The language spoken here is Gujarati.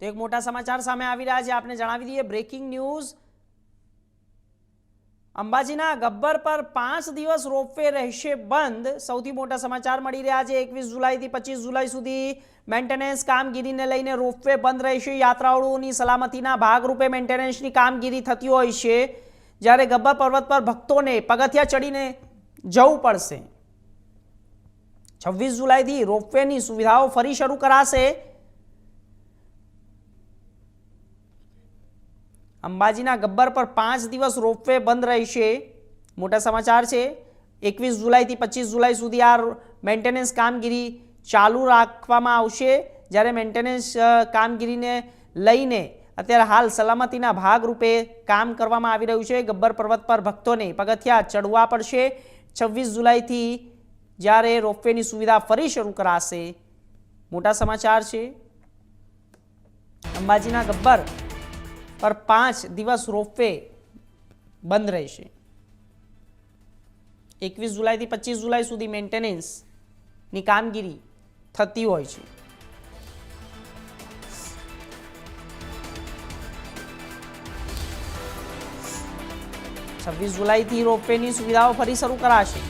તો એક મોટા સમાચાર સામે આવી રહ્યા છે. આપને જણાવી દઈએ બ્રેકિંગ ન્યૂઝ અંબાજીના ગબ્બર પર પાંચ દિવસ રોપવે રહેશે બંધ. સૌથી મોટા સમાચાર મળી રહ્યા છે. એકવીસ જુલાઈથી પચીસ જુલાઈ સુધી મેન્ટેનન્સ કામગીરીને લઈને રોપવે બંધ રહેશે. યાત્રાળુઓની સલામતીના ભાગરૂપે મેન્ટેનન્સની કામગીરી થતી હોય છે. જ્યારે ગબ્બર પર્વત પર ભક્તોને પગથિયા ચડીને જવું પડશે. છવ્વીસ જુલાઈથી રોપવેની સુવિધાઓ ફરી શરૂ કરાશે. અંબાજીના ગબ્બર પર પાંચ દિવસ રોપવે બંધ રહેશે. મોટા સમાચાર છે, એકવીસ જુલાઈથી પચીસ જુલાઈ સુધી આ મેન્ટેનન્સ કામગીરી ચાલુ રાખવામાં આવશે. જ્યારે મેન્ટેનન્સ કામગીરીને લઈને અત્યારે હાલ સલામતીના ભાગરૂપે કામ કરવામાં આવી રહ્યું છે. ગબ્બર પર્વત પર ભક્તોને પગથિયા ચડવા પડશે. છવ્વીસ જુલાઈથી જ્યારે રોપવેની સુવિધા ફરી શરૂ કરાશે. મોટા સમાચાર છે, અંબાજીના ગબ્બર પર પાંચ દિવસ રોપવે બંધ રહેશે. એકવીસ જુલાઈથી પચીસ જુલાઈ સુધી મેન્ટેનન્સની કામગીરી થતી હોય છે. છવ્વીસ જુલાઈથી રોપવેની સુવિધાઓ ફરી શરૂ કરાશે.